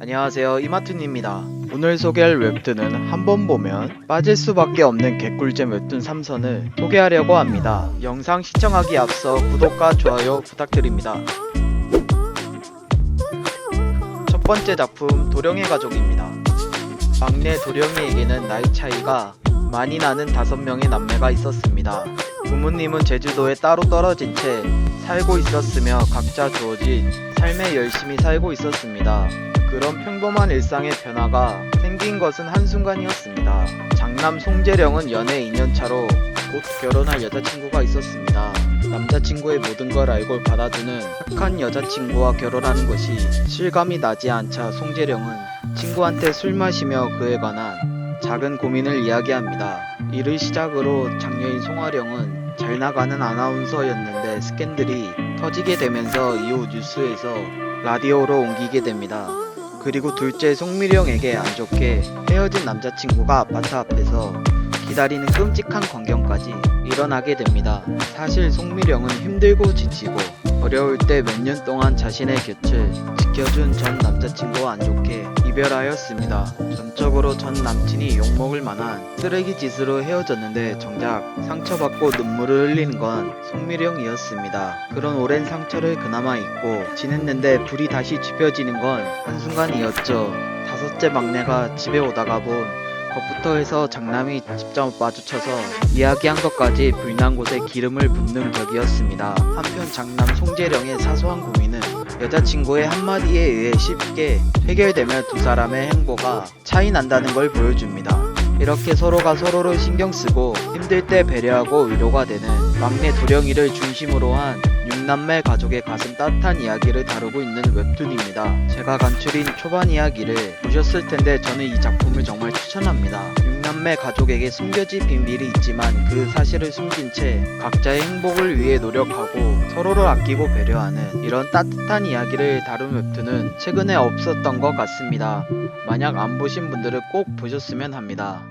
안녕하세요 이마툰입니다. 오늘 소개할 웹툰은 한 번 보면 빠질 수밖에 없는 개꿀잼 웹툰 3선을 소개하려고 합니다. 영상 시청하기 앞서 구독과 좋아요 부탁드립니다. 첫 번째 작품 도령의 가족입니다. 막내 도령이에게는 나이 차이가 많이 나는 다섯 명의 남매가 있었습니다. 부모님은 제주도에 따로 떨어진 채 살고 있었으며 각자 주어진 삶에 열심히 살고 있었습니다. 그런 평범한 일상의 변화가 생긴 것은 한순간이었습니다. 장남 송재령은 연애 2년차로 곧 결혼할 여자친구가 있었습니다. 남자친구의 모든 걸 알고 받아주는 착한 여자친구와 결혼하는 것이 실감이 나지 않자 송재령은 친구한테 술 마시며 그에 관한 작은 고민을 이야기합니다. 이를 시작으로 장녀인 송화령은 잘 나가는 아나운서였는데 스캔들이 터지게 되면서 이후 뉴스에서 라디오로 옮기게 됩니다. 그리고 둘째 송미령에게 안 좋게 헤어진 남자친구가 아파트 앞에서 기다리는 끔찍한 광경까지 일어나게 됩니다. 사실 송미령은 힘들고 지치고 어려울 때 몇 년 동안 자신의 곁을 지켜준 전 남자친구와 안 좋게 이별하였습니다. 전적으로 전 남친이 욕먹을 만한 쓰레기 짓으로 헤어졌는데 정작 상처받고 눈물을 흘리는 건 송미령이었습니다. 그런 오랜 상처를 그나마 잊고 지냈는데 불이 다시 지펴지는 건 한순간이었죠. 다섯째 막내가 집에 오다가 본 것부터 해서 장남이 직접 마주쳐서 이야기한 것까지 불난 곳에 기름을 붓는 격이었습니다. 한편 장남 송재령의 사소한 고민은 여자친구의 한마디에 의해 쉽게 해결되며 두 사람의 행보가 차이 난다는 걸 보여줍니다. 이렇게 서로가 서로를 신경 쓰고 힘들 때 배려하고 위로가 되는 막내 도령이를 중심으로 한 6남매 가족의 가슴 따뜻한 이야기를 다루고 있는 웹툰입니다. 제가 간추린 초반 이야기를 보셨을 텐데 저는 이 작품을 정말 추천합니다. 6남매 가족에게 숨겨진 비밀이 있지만 그 사실을 숨긴 채 각자의 행복을 위해 노력하고 서로를 아끼고 배려하는 이런 따뜻한 이야기를 다룬 웹툰은 최근에 없었던 것 같습니다. 만약 안 보신 분들은 꼭 보셨으면 합니다.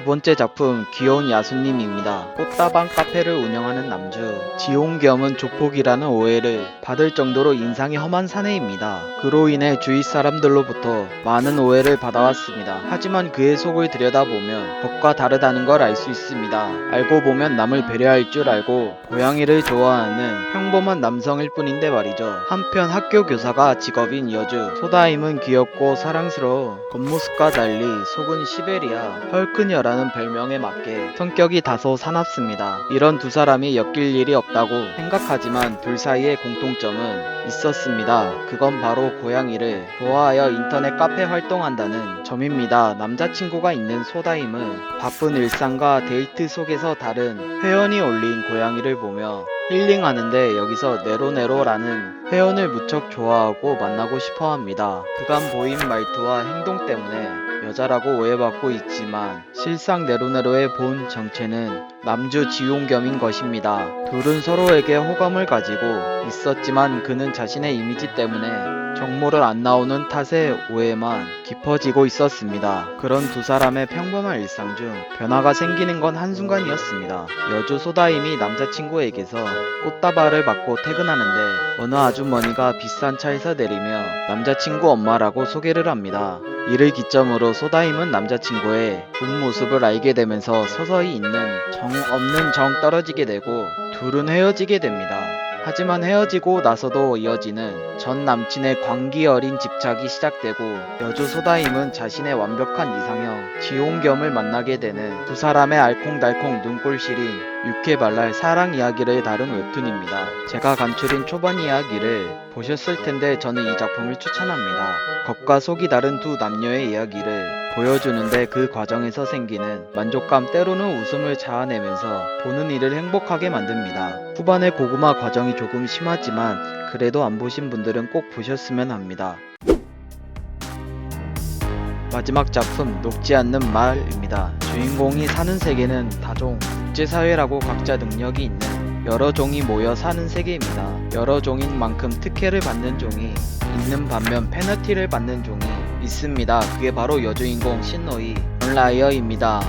두 번째 작품 귀여운 야수님입니다. 꽃다방 카페를 운영하는 남주 지용겸은 조폭이라는 오해를 받을 정도로 인상이 험한 사내입니다. 그로 인해 주위 사람들로부터 많은 오해를 받아왔습니다. 하지만 그의 속을 들여다보면 겉과 다르다는 걸 알 수 있습니다. 알고 보면 남을 배려할 줄 알고 고양이를 좋아하는 평범한 남성일 뿐인데 말이죠. 한편 학교 교사가 직업인 여주 소다임은 귀엽고 사랑스러워 겉모습과 달리 속은 시베리아 헐크녀 라는 별명에 맞게 성격이 다소 사납습니다. 이런 두 사람이 엮일 일이 없다고 생각하지만 둘 사이의 공통점은 있었습니다. 그건 바로 고양이를 좋아하여 인터넷 카페 활동한다는 점입니다. 남자친구가 있는 소다임은 바쁜 일상과 데이트 속에서 다른 회원이 올린 고양이를 보며 힐링하는데 여기서 네로네로라는 회원을 무척 좋아하고 만나고 싶어 합니다. 그간 보인 말투와 행동 때문에 여자라고 오해받고 있지만 실상 네로네로의 본 정체는 남주 지용겸인 것입니다. 둘은 서로에게 호감을 가지고 있었지만 그는 자신의 이미지 때문에 정모를 안 나오는 탓에 오해만 깊어지고 있었습니다. 그런 두 사람의 평범한 일상 중 변화가 생기는 건 한순간이었습니다. 여주 소다임이 남자친구에게서 꽃다발을 받고 퇴근하는데 어느 아주머니가 비싼 차에서 내리며 남자친구 엄마라고 소개를 합니다. 이를 기점으로 소다임은 남자친구의 본 모습을 알게 되면서 서서히 있는 정 없는 정 떨어지게 되고 둘은 헤어지게 됩니다. 하지만 헤어지고 나서도 이어지는 전 남친의 광기 어린 집착이 시작되고 여주 소다임은 자신의 완벽한 이상형 지용겸을 만나게 되는 두 사람의 알콩달콩 눈꼴 시린 육회발랄 사랑 이야기를 다룬 웹툰입니다. 제가 간추린 초반 이야기를 보셨을 텐데 저는 이 작품을 추천합니다. 겉과 속이 다른 두 남녀의 이야기를 보여주는데 그 과정에서 생기는 만족감 때로는 웃음을 자아내면서 보는 이를 행복하게 만듭니다. 후반의 고구마 과정이 조금 심하지만 그래도 안 보신 분들은 꼭 보셨으면 합니다. 마지막 작품 녹지 않는 마을입니다. 주인공이 사는 세계는 다종 국제사회라고 각자 능력이 있는 여러 종이 모여 사는 세계입니다. 여러 종인 만큼 특혜를 받는 종이 있는 반면 페널티를 받는 종이 있습니다. 그게 바로 여주인공 신노이 언라이어입니다.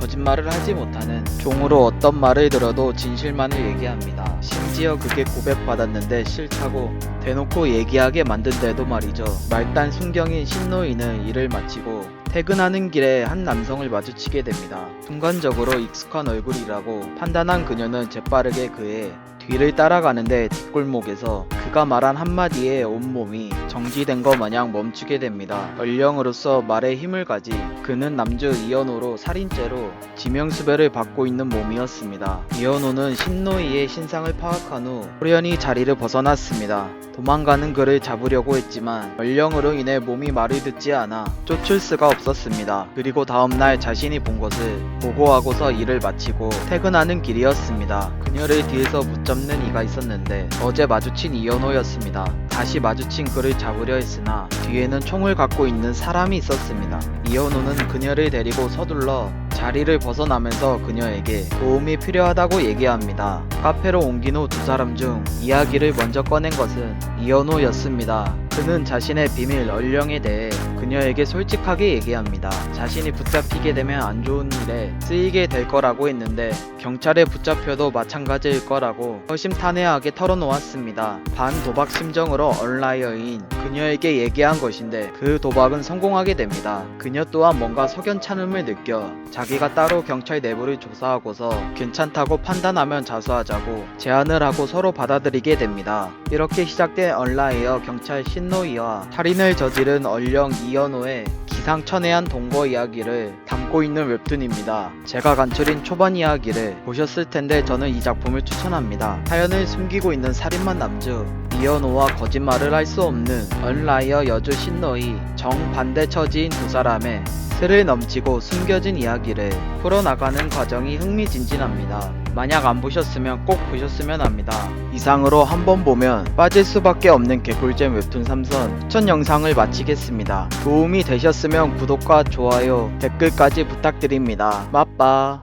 거짓말을 하지 못하는 종으로 어떤 말을 들어도 진실만을 얘기합니다. 심지어 그게 고백받았는데 싫다고 대놓고 얘기하게 만든데도 말이죠. 말단 순경인 신노이는 일을 마치고 퇴근하는 길에 한 남성을 마주치게 됩니다. 순간적으로 익숙한 얼굴이라고 판단한 그녀는 재빠르게 그의 뒤를 따라가는데 뒷골목에서 그가 말한 한마디에 온몸이 정지된 것 마냥 멈추게 됩니다. 얼령으로서 말에 힘을 가지 그는 남주 이현호로 살인죄로 지명수배를 받고 있는 몸이었습니다. 이현호는 신노이의 신상을 파악한 후 호련히 자리를 벗어났습니다. 도망가는 그를 잡으려고 했지만 얼령으로 인해 몸이 말을 듣지 않아 쫓을 수가 없었습니다. 그리고 다음날 자신이 본 것을 보고하고서 일을 마치고 퇴근하는 길이었습니다. 그녀를 뒤에서 붙잡는 이가 있었는데 어제 마주친 이현호 였습니다. 다시 마주친 그를 잡으려 했으나 뒤에는 총을 갖고 있는 사람이 있었습니다. 이현호는 그녀를 데리고 서둘러 자리를 벗어나면서 그녀에게 도움이 필요하다고 얘기합니다. 카페로 옮긴 후 두 사람 중 이야기를 먼저 꺼낸 것은 이현호였습니다. 그는 자신의 비밀 얼령에 대해 그녀에게 솔직하게 얘기합니다. 자신이 붙잡히게 되면 안 좋은 일에 쓰이게 될 거라고 했는데 경찰에 붙잡혀도 마찬가지일 거라고 허심탄회하게 털어놓았습니다. 반 도박 심정으로 얼라이어인 그녀에게 얘기한 것인데 그 도박은 성공하게 됩니다. 그녀 또한 뭔가 석연찮음을 느껴 자기가 따로 경찰 내부를 조사하고서 괜찮다고 판단하면 자수하자고 제안을 하고 서로 받아들이게 됩니다. 이렇게 시작된 얼라이어 경찰 신 노이와 살인을 저지른 얼령 이현호의 기상천외한 동거 이야기를 담고 있는 웹툰입니다. 제가 간추린 초반 이야기를 보셨을 텐데 저는 이 작품을 추천합니다. 사연을 숨기고 있는 살인마 남주 이현호와 거짓말을 할 수 없는 얼라이어 여주 신노이 정반대 처지인 두 사람의 스릴 넘치고 숨겨진 이야기를 풀어나가는 과정이 흥미진진합니다. 만약 안 보셨으면 꼭 보셨으면 합니다. 이상으로 한번 보면 빠질 수밖에 없는 개꿀잼 웹툰 3선 추천 영상을 마치겠습니다. 도움이 되셨으면 구독과 좋아요, 댓글까지 부탁드립니다. 맛빠.